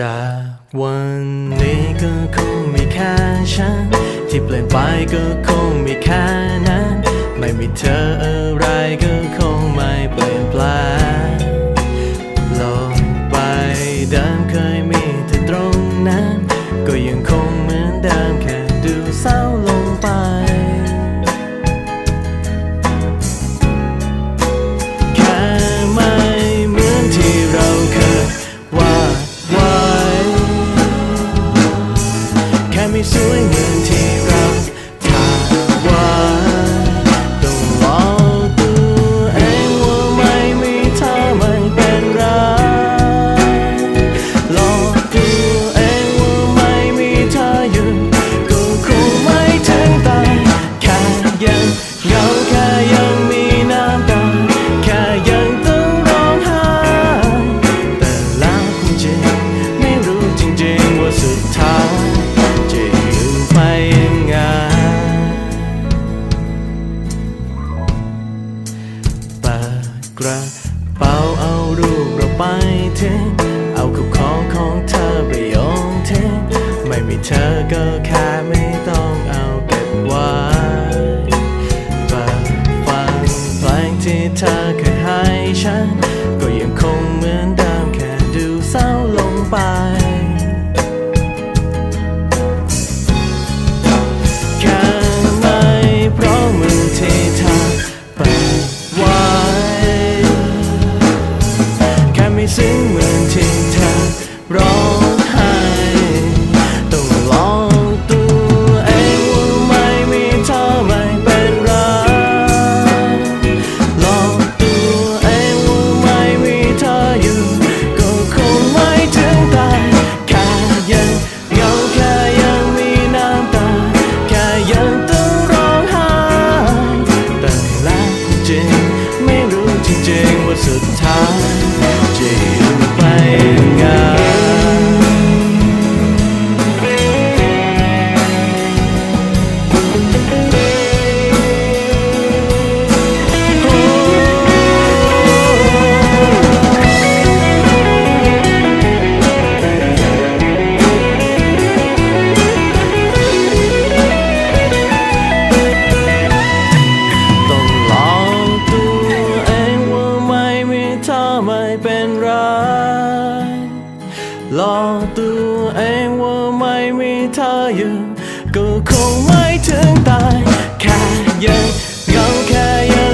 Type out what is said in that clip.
จากวันนี้ก็คงมีแค่ฉัน ที่เปลี่ยนไปก็คงมีแค่นั้น ไม่มีเธอ me swing. ระเป๋าเอารูปเราไปถึง เอากับของของเธอไปโยงถึง ไม่มีเธอก็แค่ไม่ต้องเอาเก็บไว้ฟังเพลงที่เธอเคยัวเองว่าไม่มีเธออยู่ก็คงไม่ถึงตาย แค่ยังเหาแค่ยัง